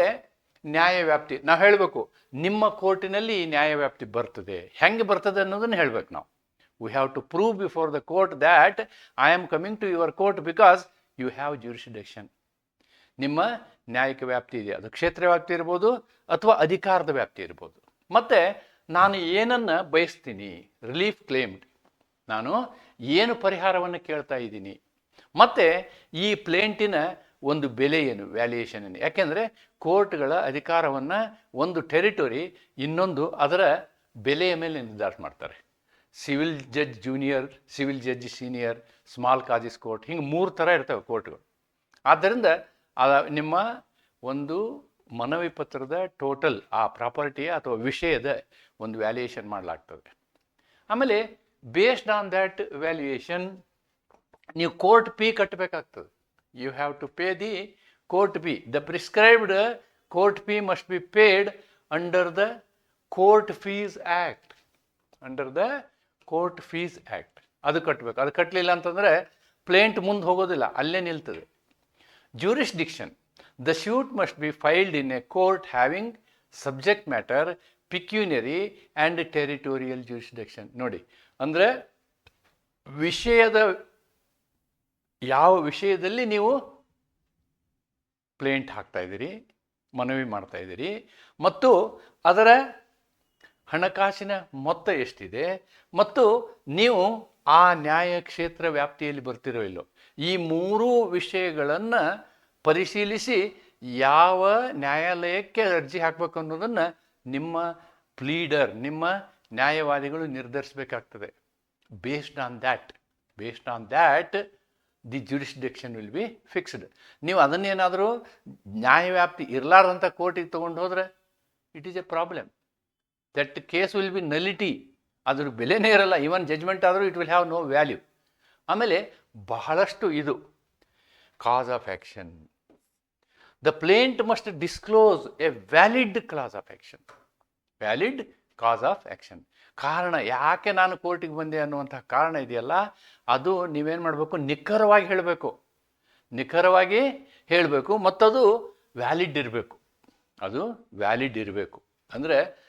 S1: ನ್ಯಾಯವ್ಯಾಪ್ತಿ ನಾವು ಹೇಳಬೇಕು, ನಿಮ್ಮ ಕೋರ್ಟಿನಲ್ಲಿ ನ್ಯಾಯವ್ಯಾಪ್ತಿ ಬರ್ತದೆ. ಹೆಂಗೆ ಬರ್ತದೆ ಅನ್ನೋದನ್ನು ಹೇಳ್ಬೇಕು ನಾವು. We have to prove before the court that I am coming to your court because you have jurisdiction ನಿಮ್ಮ ನ್ಯಾಯಿಕ ವ್ಯಾಪ್ತಿ ಇದೆ. ಅದು ಕ್ಷೇತ್ರ ವ್ಯಾಪ್ತಿ ಇರ್ಬೋದು ಅಥವಾ ಅಧಿಕಾರದ ವ್ಯಾಪ್ತಿ ಇರ್ಬೋದು. ಮತ್ತು ನಾನು ಏನನ್ನು ಬಯಸ್ತೀನಿ? ರಿಲೀಫ್ ಕ್ಲೇಮ್ಡ್ ನಾನು ಏನು ಪರಿಹಾರವನ್ನು ಕೇಳ್ತಾ ಇದ್ದೀನಿ? ಮತ್ತು ಈ ಪ್ಲೇಂಟಿನ ಒಂದು ಬೆಲೆ ಏನು? ವ್ಯಾಲ್ಯೂಯೇಷನ್ ಏನು? ಯಾಕೆಂದರೆ ಕೋರ್ಟ್ಗಳ ಅಧಿಕಾರವನ್ನು ಒಂದು ಟೆರಿಟೊರಿ ಇನ್ನೊಂದು ಅದರ ಬೆಲೆಯ ಮೇಲೆ ನಿರ್ಧಾರ ಮಾಡ್ತಾರೆ. Civil judge junior civil judge senior small causes court ಹಿಂಗೆ ಮೂರು ಥರ ಇರ್ತವೆ ಕೋರ್ಟ್ಗಳು. ಆದ್ದರಿಂದ ಆ ನಿಮ್ಮ ಒಂದು ಮನವಿ ಪತ್ರದ ಟೋಟಲ್ ಆ ಪ್ರಾಪರ್ಟಿಯ ಅಥವಾ ವಿಷಯದ ಒಂದು ವ್ಯಾಲ್ಯೂಯೇಷನ್ ಮಾಡಲಾಗ್ತದೆ. ಆಮೇಲೆ ಬೇಸ್ಡ್ ಆನ್ ದ್ಯಾಟ್ ವ್ಯಾಲ್ಯೂಯೇಷನ್ ನೀವು court fee ಕಟ್ಟಬೇಕಾಗ್ತದೆ you have to pay the court fee the prescribed court fee must be paid under the court fees act under the court fees act ಅದು ಕಟ್ಟಬೇಕು ಅದು ಕಟ್ಟಲಿಲ್ಲ ಅಂತಂದರೆ plaint ಮುಂದೆ ಹೋಗೋದಿಲ್ಲ. ಅಲ್ಲೇ ನಿಲ್ತದೆ. Jurisdiction the suit must be filed in a court having subject matter pecuniary and territorial jurisdiction ನೋಡಿ ಅಂದರೆ ವಿಷಯದ ಯಾವ ವಿಷಯದಲ್ಲಿ ನೀವು ಪ್ಲೇಂಟ್ ಹಾಕ್ತಾ ಇದ್ದೀರಿ ಮನವಿ ಮಾಡ್ತಾ ಇದ್ದೀರಿ ಮತ್ತು ಅದರ ಹಣಕಾಸಿನ ಮೊತ್ತ ಎಷ್ಟಿದೆ ಮತ್ತು ನೀವು ಆ ನ್ಯಾಯ ಕ್ಷೇತ್ರ ವ್ಯಾಪ್ತಿಯಲ್ಲಿ ಬರ್ತಿರೋ ಇಲ್ಲೋ ಈ ಮೂರೂ ವಿಷಯಗಳನ್ನು ಪರಿಶೀಲಿಸಿ ಯಾವ ನ್ಯಾಯಾಲಯಕ್ಕೆ ಅರ್ಜಿ ಹಾಕಬೇಕು ಅನ್ನೋದನ್ನು ನಿಮ್ಮ ಪ್ಲೀಡರ್ ನಿಮ್ಮ ನ್ಯಾಯವಾದಿಗಳು ನಿರ್ಧರಿಸಬೇಕಾಗ್ತದೆ. Based on that based on that the jurisdiction will be fixed ನೀವು ಅದನ್ನೇನಾದರೂ ನ್ಯಾಯವ್ಯಾಪ್ತಿ ಇರಲಾರ್ದಂಥ ಕೋರ್ಟಿಗೆ ತೊಗೊಂಡು ಹೋದರೆ it is a problem that case will be nullity ಅದ್ರ ಬೆಲೆನೇ ಇರಲ್ಲ. ಈವನ್ ಜಜ್ಮೆಂಟ್ ಆದರೂ it will have no value ಆಮೇಲೆ ಬಹಳಷ್ಟು ಇದು. Cause of action the plaint must disclose a valid cause of action valid cause of action ಕಾರಣ ಯಾಕೆ ನಾನು ಕೋರ್ಟಿಗೆ ಬಂದೆ ಅನ್ನುವಂಥ ಕಾರಣ ಇದೆಯಲ್ಲ? ಅದು ನೀವೇನು ಮಾಡಬೇಕು? ನಿಖರವಾಗಿ ಹೇಳಬೇಕು. ನಿಖರವಾಗಿ ಹೇಳಬೇಕು. ಮತ್ತದು ವ್ಯಾಲಿಡ್ ಇರಬೇಕು. ಅದು ವ್ಯಾಲಿಡ್ ಇರಬೇಕು. ಅಂದರೆ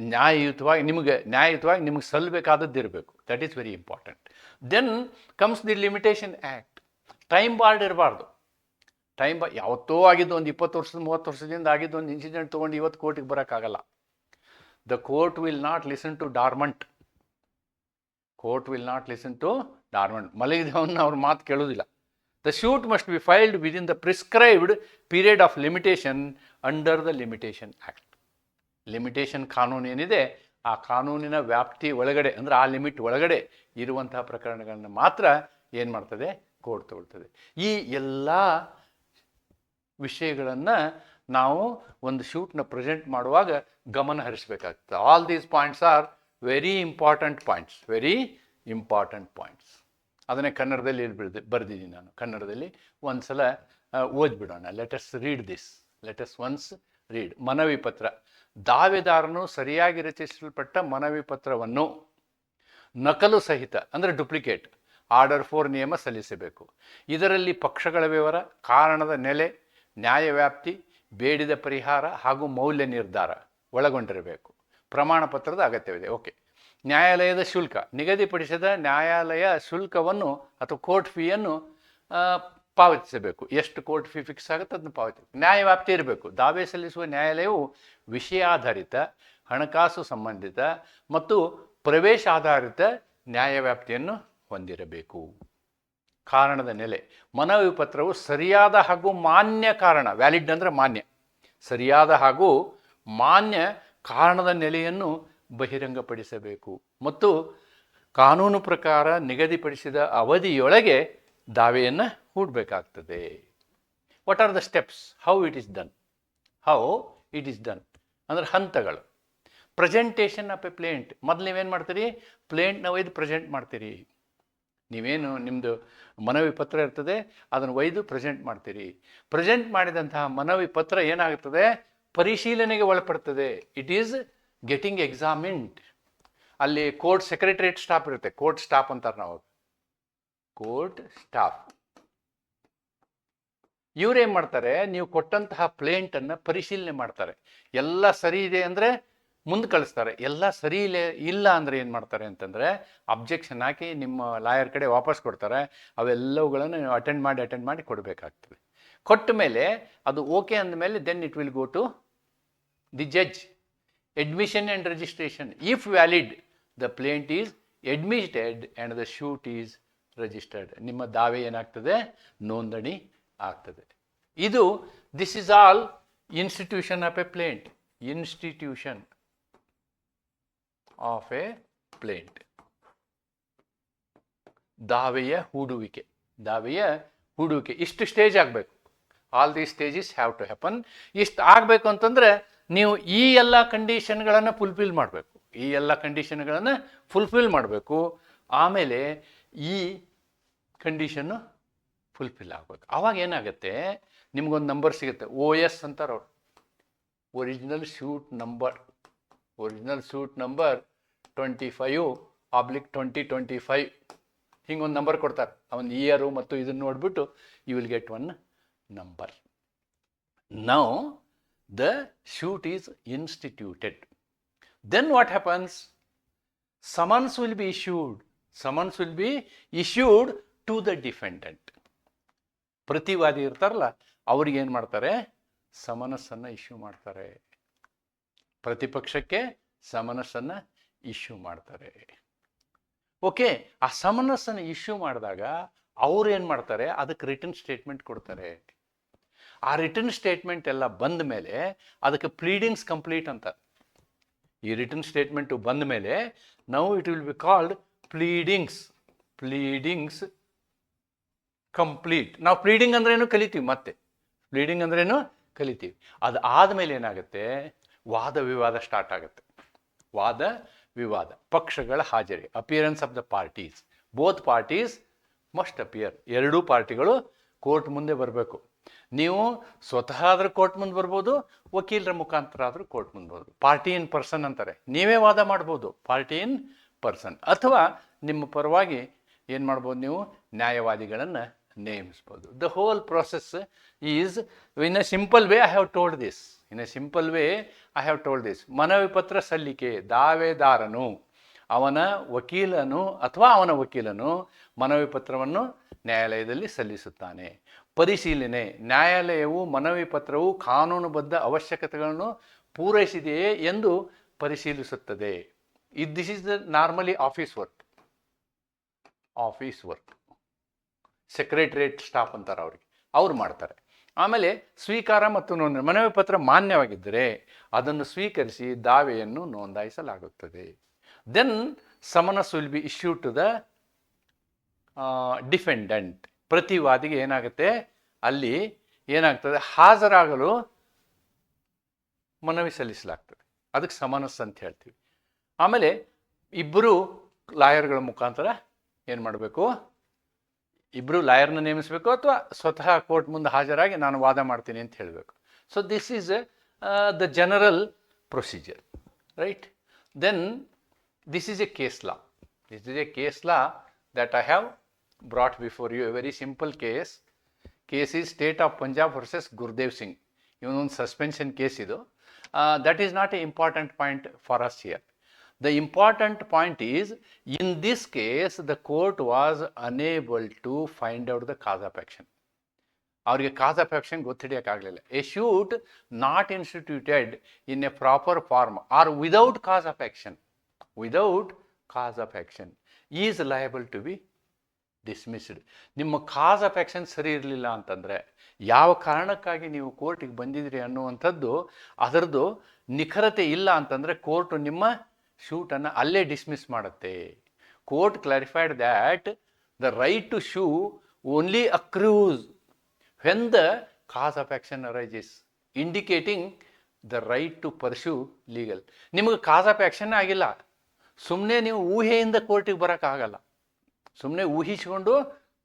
S1: ನ್ಯಾಯಯುತವಾಗಿ ನಿಮಗೆ ನ್ಯಾಯಯುತವಾಗಿ ನಿಮಗೆ ಸಲ್ಲಬೇಕಾದದ್ದು ಇರಬೇಕು that is very important then comes the limitation act time barred ಇರಬಾರ್ದು. ಟೈಮ್ ಬಾ ಯಾವತ್ತೋ ಆಗಿದ್ದು ಒಂದು ಇಪ್ಪತ್ತು ವರ್ಷದ ಮೂವತ್ತು ವರ್ಷದಿಂದ ಆಗಿದ್ದು ಒಂದು ಇನ್ಸಿಡೆಂಟ್ ತೊಗೊಂಡು ಇವತ್ತು ಕೋರ್ಟಿಗೆ ಬರೋಕ್ಕಾಗಲ್ಲ. The court will not listen to dormant court will not listen to dormant ಮಲಗಿದವನ್ನ ಅವ್ರ ಮಾತು ಕೇಳೋದಿಲ್ಲ. The suit must be filed within the prescribed period of limitation under the limitation act limitation ಕಾನೂನು ಏನಿದೆ? ಆ ಕಾನೂನಿನ ವ್ಯಾಪ್ತಿ ಒಳಗಡೆ, ಅಂದರೆ ಆ ಲಿಮಿಟ್ ಒಳಗಡೆ ಇರುವಂತಹ ಪ್ರಕರಣಗಳನ್ನು ಮಾತ್ರ ಏನು ಮಾಡ್ತದೆ? ಕೋರ್ಟ್ ತಗೊಳ್ತದೆ. ಈ ಎಲ್ಲ ವಿಷಯಗಳನ್ನು ನಾವು ಒಂದು ಶೂಟ್ನ ಪ್ರೆಸೆಂಟ್ ಮಾಡುವಾಗ ಗಮನ ಹರಿಸಬೇಕಾಗ್ತದೆ. All these points are very important points very important points ಅದನ್ನೇ ಕನ್ನಡದಲ್ಲಿ ಬಿಡ್ದು, ಬರೆದಿದ್ದೀನಿ ನಾನು. ಕನ್ನಡದಲ್ಲಿ ಒಂದು ಸಲ ಓದ್ಬಿಡೋಣ. Let's read this let's once read ಮನವಿ ಪತ್ರ. ದಾವೆದಾರನು ಸರಿಯಾಗಿ ರಚಿಸಲ್ಪಟ್ಟ ಮನವಿ ಪತ್ರವನ್ನು ನಕಲು ಸಹಿತ, ಅಂದರೆ ಡುಪ್ಲಿಕೇಟ್, ಆರ್ಡರ್ ಫೋರ್ ನಿಯಮ ಸಲ್ಲಿಸಬೇಕು. ಇದರಲ್ಲಿ ಪಕ್ಷಗಳ ವಿವರ, ಕಾರಣದ ನೆಲೆ ನ್ಯಾಯವ್ಯಾಪ್ತಿ ಬೇಡಿದ ಪರಿಹಾರ ಹಾಗೂ ಮೌಲ್ಯ ನಿರ್ಧಾರ ಒಳಗೊಂಡಿರಬೇಕು. ಪ್ರಮಾಣ ಪತ್ರದ ಅಗತ್ಯವಿದೆ. ಓಕೆ. ನ್ಯಾಯಾಲಯದ ಶುಲ್ಕ. ನಿಗದಿಪಡಿಸಿದ ನ್ಯಾಯಾಲಯ ಶುಲ್ಕವನ್ನು ಅಥವಾ ಕೋರ್ಟ್ ಫೀಯನ್ನು ಪಾವತಿಸಬೇಕು. ಎಷ್ಟು ಕೋರ್ಟ್ ಫೀ ಫಿಕ್ಸ್ ಆಗುತ್ತೆ ಅದನ್ನು ಪಾವತಿ, ನ್ಯಾಯವ್ಯಾಪ್ತಿ ಇರಬೇಕು. ದಾವೆ ಸಲ್ಲಿಸುವ ನ್ಯಾಯಾಲಯವು ವಿಷಯಾಧಾರಿತ, ಹಣಕಾಸು ಸಂಬಂಧಿತ ಮತ್ತು ಪ್ರವೇಶ ಆಧಾರಿತ ನ್ಯಾಯವ್ಯಾಪ್ತಿಯನ್ನು ಹೊಂದಿರಬೇಕು. ಕಾರಣದ ನೆಲೆ, ಮನವಿ ಪತ್ರವು ಸರಿಯಾದ ಹಾಗೂ ಮಾನ್ಯ ಕಾರಣ, ವ್ಯಾಲಿಡ್ ಅಂದರೆ ಮಾನ್ಯ. ಸರಿಯಾದ ಹಾಗೂ ಮಾನ್ಯ ಕಾರಣದ ನೆಲೆಯನ್ನು ಬಹಿರಂಗಪಡಿಸಬೇಕು. ಮತ್ತು ಕಾನೂನು ಪ್ರಕಾರ ನಿಗದಿಪಡಿಸಿದ ಅವಧಿಯೊಳಗೆ ದಾವೆಯನ್ನು ಹೂಡಬೇಕಾಗ್ತದೆ. What are the steps how it is done how it is done ಅಂದರೆ ಹಂತಗಳು. ಪ್ರೆಸೆಂಟೇಷನ್ ಆಫ್ ಎ ಪ್ಲೇಂಟ್ ಮೊದಲು ನೀವೇನು ಮಾಡ್ತೀರಿ? ಪ್ಲೇಂಟ್ನ ಒಯ್ದು ಪ್ರೆಸೆಂಟ್ ಮಾಡ್ತೀರಿ. ನೀವೇನು ನಿಮ್ಮದು ಮನವಿ ಪತ್ರ ಇರ್ತದೆ, ಅದನ್ನು ಒಯ್ದು ಪ್ರೆಸೆಂಟ್ ಮಾಡ್ತೀರಿ. ಪ್ರೆಸೆಂಟ್ ಮಾಡಿದಂತಹ ಮನವಿ ಪತ್ರ ಏನಾಗುತ್ತದೆ ಪರಿಶೀಲನೆಗೆ ಒಳಪಡ್ತದೆ. ಇಟ್ ಈಸ್ ಗೆಟಿಂಗ್ ಎಕ್ಸಾಮಿನ್ಡ್ ಅಲ್ಲಿ ಕೋರ್ಟ್ ಸೆಕ್ರೆಟರಿಯೇಟ್ ಸ್ಟಾಫ್ ಇರುತ್ತೆ. ಕೋರ್ಟ್ ಸ್ಟಾಫ್ ಅಂತಾರೆ ನಾವು. Court staff. ಇವ್ರೇನ್ ಮಾಡ್ತಾರೆ, ನೀವು ಕೊಟ್ಟಂತಹ ಪ್ಲೇಂಟನ್ನು ಪರಿಶೀಲನೆ ಮಾಡ್ತಾರೆ. ಎಲ್ಲ ಸರಿ ಇದೆ ಅಂದ್ರೆ ಮುಂದೆ ಕಳಿಸ್ತಾರೆ. ಎಲ್ಲ ಸರಿ ಇಲ್ಲ ಇಲ್ಲ ಅಂದರೆ ಏನು ಮಾಡ್ತಾರೆ ಅಂತಂದರೆ ಅಬ್ಜೆಕ್ಷನ್ ಹಾಕಿ ನಿಮ್ಮ ಲಾಯರ್ ಕಡೆ ವಾಪಸ್ ಕೊಡ್ತಾರೆ. ಅವೆಲ್ಲವುಗಳನ್ನು ನೀವು ಅಟೆಂಡ್ ಮಾಡಿ ಅಟೆಂಡ್ ಮಾಡಿ ಕೊಡಬೇಕಾಗ್ತದೆ. ಕೊಟ್ಟ ಮೇಲೆ ಅದು ಓಕೆ ಅಂದ ಮೇಲೆ then it will go to the judge admission and registration if valid the plaint is admitted and the suit is registered. ನಿಮ್ಮ ದಾವೆ ಏನಾಗ್ತದೆ? ನೋಂದಣಿ ಆಗ್ತದೆ. ಇದು this is all institution of a plaint institution of a plaint ದಾವೆಯ ಹೂಡುವಿಕೆ. ದಾವೆಯ ಹೂಡುವಿಕೆ. ಇಷ್ಟು ಸ್ಟೇಜ್ ಆಗಬೇಕು. All the stages have to happen ಇಷ್ಟು ಆಗಬೇಕು ಅಂತಂದರೆ ನೀವು ಈ ಎಲ್ಲ ಕಂಡೀಷನ್ಗಳನ್ನು ಫುಲ್ಫಿಲ್ ಮಾಡಬೇಕು. ಈ ಎಲ್ಲ ಕಂಡೀಷನ್ಗಳನ್ನು ಫುಲ್ಫಿಲ್ ಮಾಡಬೇಕು. ಆಮೇಲೆ ಈ ಕಂಡೀಷನ್ನು ಫುಲ್ಫಿಲ್ ಆಗಬೇಕು. ಆವಾಗ ಏನಾಗುತ್ತೆ? ನಿಮಗೊಂದು ನಂಬರ್ ಸಿಗುತ್ತೆ. ಓ ಎಸ್ ಅಂತಾರೆ ಅವ್ರು. Original suit number original suit number twenty five oblique twenty twenty five ಹಿಂಗೊಂದು number ಕೊಡ್ತಾರೆ. ಅವನ ಇಯರು ಮತ್ತು ಇದನ್ನು ನೋಡಿಬಿಟ್ಟು you will get one number now the suit is instituted then what happens summons will be issued summons will be issued to the defendant ಪ್ರತಿವಾದಿ ಇರ್ತಾರಲ್ಲ, ಅವ್ರಿಗೆ ಏನು ಮಾಡ್ತಾರೆ? ಸಮನಸ್ಸನ್ನು issue ಮಾಡ್ತಾರೆ. ಪ್ರತಿಪಕ್ಷಕ್ಕೆ ಸಮನಸ್ಸನ್ನು ಇಶ್ಯೂ ಮಾಡ್ತಾರೆ. ಓಕೆ ಆ ಸಮನಸ್ಸನ್ನು ಇಶ್ಯೂ ಮಾಡಿದಾಗ ಅವ್ರು ಏನು ಮಾಡ್ತಾರೆ? ಅದಕ್ಕೆ ರಿಟರ್ನ್ ಸ್ಟೇಟ್ಮೆಂಟ್ ಕೊಡ್ತಾರೆ. ಆ ರಿಟರ್ನ್ ಸ್ಟೇಟ್ಮೆಂಟ್ ಎಲ್ಲ ಬಂದ ಮೇಲೆ ಅದಕ್ಕೆ ಪ್ಲೀಡಿಂಗ್ಸ್ ಕಂಪ್ಲೀಟ್ ಅಂತ. ಈ ರಿಟರ್ನ್ ಸ್ಟೇಟ್ಮೆಂಟು ಬಂದ ಮೇಲೆ ನಾವು it will be called pleadings pleadings complete ನಾವು ಪ್ಲೀಡಿಂಗ್ ಅಂದ್ರೇನು ಕಲಿತೀವಿ ಮತ್ತೆ. ಪ್ಲೀಡಿಂಗ್ ಅಂದ್ರೇನು ಕಲಿತೀವಿ. ಅದು ಆದಮೇಲೆ ಏನಾಗುತ್ತೆ? ವಾದ ವಿವಾದ ಸ್ಟಾರ್ಟ್ ಆಗುತ್ತೆ. ವಾದ ವಿವಾದ. ಪಕ್ಷಗಳ ಹಾಜರಿ appearance of the parties both parties must appear ಎರಡೂ ಪಾರ್ಟಿಗಳು ಕೋರ್ಟ್ ಮುಂದೆ ಬರಬೇಕು. ನೀವು ಸ್ವತಃ ಆದರೂ ಕೋರ್ಟ್ ಮುಂದೆ ಬರ್ಬೋದು, ವಕೀಲರ ಮುಖಾಂತರ ಆದರೂ ಕೋರ್ಟ್ ಮುಂದೆ ಬರ್ಬೋದು. ಪಾರ್ಟಿ ಇನ್ ಪರ್ಸನ್ ಅಂತಾರೆ. ನೀವೇ ವಾದ ಮಾಡ್ಬೋದು. Party in person. ಅಥವಾ ನಿಮ್ಮ ಪರವಾಗಿ ಏನು ಮಾಡ್ಬೋದು ನೀವು? ನ್ಯಾಯವಾದಿಗಳನ್ನು ನೇಮಿಸ್ಬೋದು. The whole process is in a simple way I have told this in a simple way I have told this ಮನವಿ ಪತ್ರ ಸಲ್ಲಿಕೆ, ದಾವೆದಾರನು, ಅವನ ವಕೀಲನು ಅಥವಾ ಅವನ ವಕೀಲನು ಮನವಿ ಪತ್ರವನ್ನು ನ್ಯಾಯಾಲಯದಲ್ಲಿ ಸಲ್ಲಿಸುತ್ತಾನೆ. ಪರಿಶೀಲನೆ, ನ್ಯಾಯಾಲಯವು ಮನವಿ ಪತ್ರವು ಕಾನೂನುಬದ್ಧ ಅವಶ್ಯಕತೆಗಳನ್ನು ಪೂರೈಸಿದೆಯೇ ಎಂದು ಪರಿಶೀಲಿಸುತ್ತದೆ. ಇದು this is the normally office work office work secretariat staff ಅಂತಾರೆ ಅವರಿಗೆ, ಅವ್ರು ಮಾಡ್ತಾರೆ. ಆಮೇಲೆ ಸ್ವೀಕಾರ ಮತ್ತು ನೋಂದಣಿ, ಮನವಿ ಪತ್ರ ಮಾನ್ಯವಾಗಿದ್ದರೆ ಅದನ್ನು ಸ್ವೀಕರಿಸಿ ದಾವೆಯನ್ನು ನೋಂದಾಯಿಸಲಾಗುತ್ತದೆ. Then summons will be issue to the defendant ಪ್ರತಿವಾದಿಗೆ ಏನಾಗುತ್ತೆ? ಅಲ್ಲಿ ಏನಾಗ್ತದೆ? ಹಾಜರಾಗಲು ಮನವಿ ಸಲ್ಲಿಸಲಾಗ್ತದೆ. ಅದಕ್ಕೆ ಸಮನಸ್ ಅಂತ ಹೇಳ್ತೀವಿ. ಆಮೇಲೆ ಇಬ್ಬರು ಲಾಯರ್ಗಳ ಮುಖಾಂತರ ಏನು ಮಾಡಬೇಕು? ಇಬ್ಬರು ಲಾಯರ್ನ ನೇಮಿಸಬೇಕು ಅಥವಾ ಸ್ವತಃ ಕೋರ್ಟ್ ಮುಂದೆ ಹಾಜರಾಗಿ ನಾನು ವಾದ ಮಾಡ್ತೀನಿ ಅಂತ ಹೇಳಬೇಕು. So this is the general procedure right then this is a case law this is a case law that I have brought before you a very simple case case is state of Punjab versus Gurudev Singh ಇವನೊಂದು suspension case ಇದು that is not a important point for us here the important point is in this case the court was unable to find out the cause of action. ಅವರಿಗೆ cause of action ಗೊತ್ತಿಡಿಯೋಕ್ಕಾಗಲಿಲ್ಲ a suit not instituted in a proper form or without cause of action without cause of action is liable to be dismissed ನಿಮ್ಮ cause of action ಸರಿ ಇರಲಿಲ್ಲ ಅಂತಂದರೆ ಯಾವ ಕಾರಣಕ್ಕಾಗಿ ನೀವು ಕೋರ್ಟಿಗೆ ಬಂದಿದ್ರಿ ಅನ್ನುವಂಥದ್ದು, ಅದರದ್ದು ನಿಖರತೆ ಇಲ್ಲ ಅಂತಂದರೆ ಕೋರ್ಟು ನಿಮ್ಮ ಶೂಟನ್ನು ಅಲ್ಲೇ ಡಿಸ್ಮಿಸ್ ಮಾಡುತ್ತೆ. Court clarified that the right to sue only accrues when the cause of action arises indicating the right to pursue legal ನಿಮಗೆ ಕಾಸ್ ಆಫ್ ಆ್ಯಕ್ಷನ್ ಆಗಿಲ್ಲ. ಸುಮ್ಮನೆ ನೀವು ಊಹೆಯಿಂದ ಕೋರ್ಟಿಗೆ ಬರೋಕ್ಕಾಗಲ್ಲ. ಸುಮ್ಮನೆ ಊಹಿಸಿಕೊಂಡು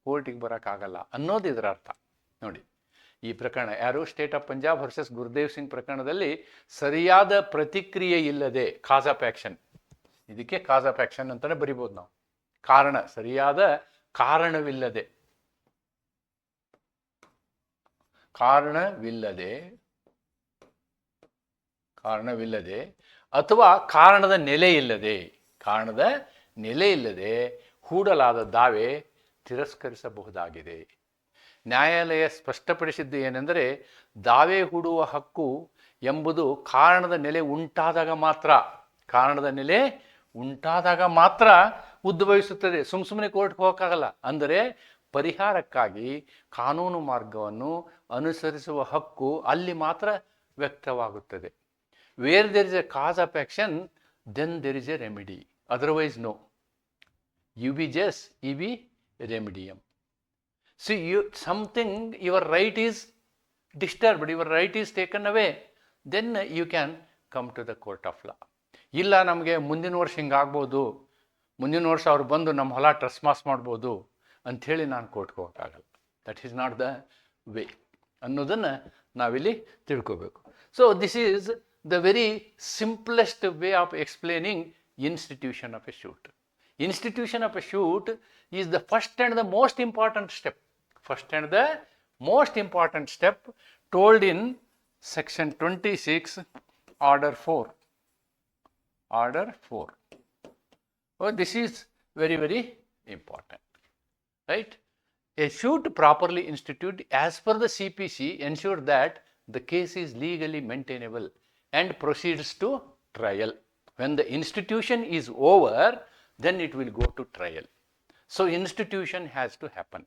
S1: ಕೋರ್ಟಿಗೆ ಬರೋಕ್ಕಾಗಲ್ಲ ಅನ್ನೋದು ಇದರ ಅರ್ಥ. ನೋಡಿ, ಈ ಪ್ರಕರಣ ಯಾರು? State of Punjab versus Gurudev Singh ಪ್ರಕರಣದಲ್ಲಿ ಸರಿಯಾದ ಪ್ರತಿಕ್ರಿಯೆ ಇಲ್ಲದೆ ಕಾಸ್ ಆಫ್ ಆ್ಯಕ್ಷನ್ ಇದಕ್ಕೆ ಕಾಸ್ ಆಫ್ ಆ್ಯಕ್ಷನ್ ಅಂತಲೇ ಬರಿಬೋದು ನಾವು. ಕಾರಣ, ಸರಿಯಾದ ಕಾರಣವಿಲ್ಲದೆ. ಕಾರಣವಿಲ್ಲದೆ ಕಾರಣವಿಲ್ಲದೆ ಅಥವಾ ಕಾರಣದ ನೆಲೆ ಇಲ್ಲದೆ, ಕಾರಣದ ನೆಲೆ ಇಲ್ಲದೆ ಹೂಡಲಾದ ದಾವೆ ತಿರಸ್ಕರಿಸಬಹುದಾಗಿದೆ. ನ್ಯಾಯಾಲಯ ಸ್ಪಷ್ಟಪಡಿಸಿದ್ದು ಏನೆಂದರೆ, ದಾವೆ ಹೂಡುವ ಹಕ್ಕು ಎಂಬುದು ಕಾರಣದ ನೆಲೆ ಉಂಟಾದಾಗ ಮಾತ್ರ, ಕಾರಣದ ನೆಲೆ ಉಂಟಾದಾಗ ಮಾತ್ರ ಉದ್ಭವಿಸುತ್ತದೆ ಸುಮ್ ಸುಮ್ಮನೆ ಕೋರ್ಟ್ಗೆ ಹೋಗೋಕ್ಕಾಗಲ್ಲ. ಅಂದರೆ ಪರಿಹಾರಕ್ಕಾಗಿ ಕಾನೂನು ಮಾರ್ಗವನ್ನು ಅನುಸರಿಸುವ ಹಕ್ಕು ಅಲ್ಲಿ ಮಾತ್ರ ವ್ಯಕ್ತವಾಗುತ್ತದೆ. Where there is a cause of action then there is a remedy otherwise no ubi jus ibi remedium see you something your right is disturbed your right is taken away then you can come to the court of law ಇಲ್ಲ ನಮಗೆ ಮುಂದಿನ ವರ್ಷ ಹಿಂಗಾಗ್ಬೋದು, ಮುಂದಿನ ವರ್ಷ ಅವ್ರು ಬಂದು ನಮ್ಮ ಹೊಲ ಟ್ರಸ್ಮಾಸ್ ಮಾಡ್ಬೋದು ಅಂಥೇಳಿ ನಾನು ಕೋರ್ಟ್ಗೆ ಹೋಗೋಕ್ಕಾಗಲ್ಲ. That is not the way ಅನ್ನೋದನ್ನು ನಾವಿಲ್ಲಿ ತಿಳ್ಕೋಬೇಕು. So this is the very simplest way of explaining institution of a suit institution of a shoot is the first and the most important step. First and the most important step told in section 26 order 4 order 4 oh this is very very important right a shoot properly instituted as per the cpc ensure that the case is legally maintainable and proceeds to trial when the institution is over then it will go to trial. So institution has to happen.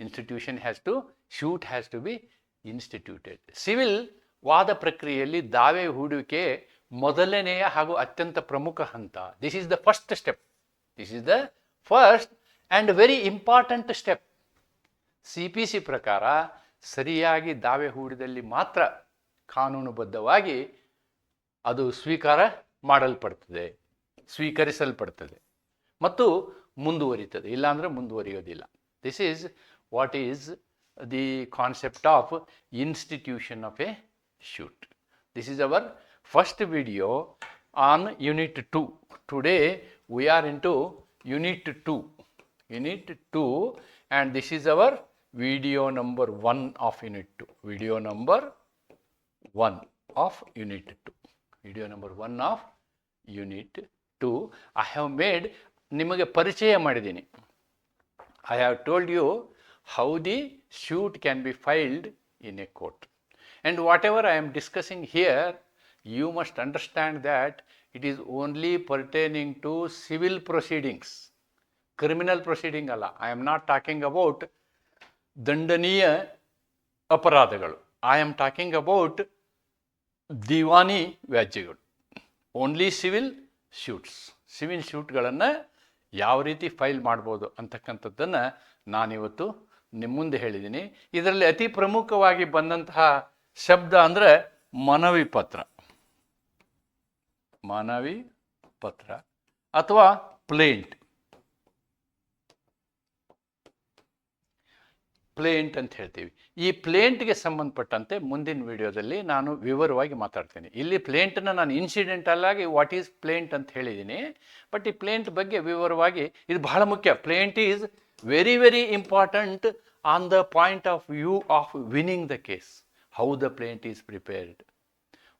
S1: Institution has to, shoot has to be instituted. Civil ವಾದ ಪ್ರಕ್ರಿಯೆಯಲ್ಲಿ ದಾವೆ ಹೂಡುವಿಕೆ ಮೊದಲನೆಯ ಹಾಗೂ ಅತ್ಯಂತ ಪ್ರಮುಖ ಹಂತ. This is the first step this is the first and very important step C P C ಪ್ರಕಾರ ಸರಿಯಾಗಿ ದಾವೆ ಹೂಡಿದಲ್ಲಿ ಮಾತ್ರ ಕಾನೂನುಬದ್ಧವಾಗಿ ಅದು ಸ್ವೀಕಾರ ಮಾಡಲ್ಪಡ್ತದೆ, ಸ್ವೀಕರಿಸಲ್ಪಡ್ತದೆ ಮತ್ತು ಮುಂದುವರಿತದೆ, ಇಲ್ಲಾಂದರೆ ಮುಂದುವರಿಯೋದಿಲ್ಲ. This is what is the concept of institution of a suit this is our first video on unit 2. Today we are into unit 2. Unit 2 and this is our video number 1 of unit 2. Video number 1 of unit 2. Video number 1 of unit 2. I have made ನಿಮಗೆ ಪರಿಚಯ ಮಾಡಿದ್ದೀನಿ I have told you how the suit can be filed in a court. And whatever I am discussing here, you must understand that it is only pertaining to civil proceedings. Criminal proceeding ಅಲ್ಲ. I am not talking about ದಂಡನೀಯ ಅಪರಾಧಗಳು. I am talking about ದಿವಾನಿ ವ್ಯಾಜ್ಯಗಳು. Only civil suits civil ಶೂಟ್ಗಳನ್ನು ಯಾವ ರೀತಿ file ಮಾಡ್ಬೋದು ಅಂತಕ್ಕಂಥದ್ದನ್ನು ನಾನಿವತ್ತು ನಿಮ್ಮ ಮುಂದೆ ಹೇಳಿದ್ದೀನಿ ಇದರಲ್ಲಿ ಅತಿ ಪ್ರಮುಖವಾಗಿ ಬಂದಂತಹ ಶಬ್ದ ಅಂದರೆ ಮನವಿ ಪತ್ರ. ಮನವಿ ಪತ್ರ ಅಥವಾ ಪ್ಲೇಂಟ್? ಪ್ಲೇಂಟ್ ಅಂತ ಹೇಳ್ತೀವಿ. ಈ ಪ್ಲೇಂಟ್ಗೆ ಸಂಬಂಧಪಟ್ಟಂತೆ ಮುಂದಿನ ವಿಡಿಯೋದಲ್ಲಿ ನಾನು ವಿವರವಾಗಿ ಮಾತಾಡ್ತೀನಿ. ಇಲ್ಲಿ ಪ್ಲೇಂಟನ್ನು ನಾನು ಇನ್ಸಿಡೆಂಟಲ್ ಆಗಿ ವಾಟ್ ಈಸ್ ಪ್ಲೇಂಟ್ ಅಂತ ಹೇಳಿದ್ದೀನಿ. ಬಟ್ ಈ ಪ್ಲೇಂಟ್ ಬಗ್ಗೆ ವಿವರವಾಗಿ ಇದು ಬಹಳ ಮುಖ್ಯ. Plaint is very very important on the point of view of winning the case. How the plaint is prepared.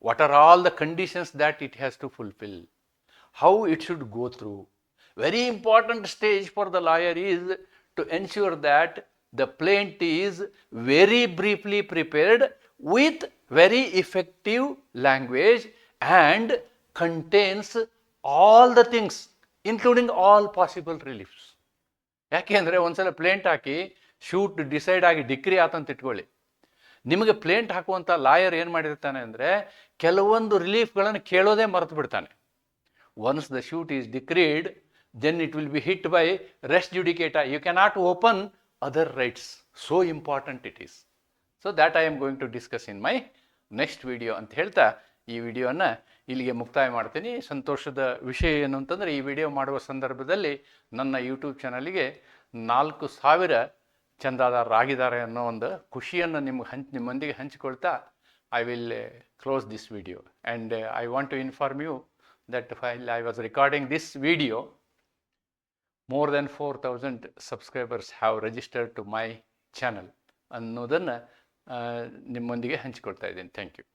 S1: what are all the conditions that it has to fulfill, how it should go through. Very important stage for the lawyer is to ensure that the plaint is very briefly prepared with very effective language and contains all the things, including all possible reliefs. ಯಾಕೆಂದರೆ ಒಂದ್ಸಲ plaint ಹಾಕಿ suit decide ಆಗಿ degree ಆತಂತ ಇಟ್ಕೊಳ್ಳಿ ನಿಮಗೆ plaint ಹಾಕುವಂಥ lawyer ಏನು ಮಾಡಿರ್ತಾನೆ ಅಂದರೆ ಕೆಲವೊಂದು ರಿಲೀಫ್ಗಳನ್ನು ಕೇಳೋದೇ ಮರೆತು ಬಿಡ್ತಾನೆ. Once the suit is decreed then it will be hit by res judicata you cannot open other rights so important it is so that I am going to discuss in my next video ಅಂತ ಹೇಳ್ತಾ ಈ ವಿಡಿಯೋನ ಇಲ್ಲಿಗೆ ಮುಕ್ತಾಯ ಮಾಡ್ತೀನಿ. ಸಂತೋಷದ ವಿಷಯ ಏನು ಅಂತಂದರೆ ಈ ವಿಡಿಯೋ ಮಾಡುವ ಸಂದರ್ಭದಲ್ಲಿ ನನ್ನ ಯೂಟ್ಯೂಬ್ ಚಾನಲಿಗೆ ನಾಲ್ಕು ಸಾವಿರ ಚಂದಾದಾರರಾಗಿದ್ದಾರೆ ಅನ್ನೋ ಒಂದು ಖುಷಿಯನ್ನು ನಿಮ್ಗೆ ಹಂಚ್ ನಿಮ್ಮೊಂದಿಗೆ ಹಂಚಿಕೊಳ್ತಾ I will close this video and I want to inform you that while I was recording this video more than four thousand subscribers have registered to my channel ಅನ್ನೋದನ್ನು ನಿಮ್ಮೊಂದಿಗೆ ಹಂಚಿಕೊಳ್ತಾ ಇದ್ದೀನಿ. Thank you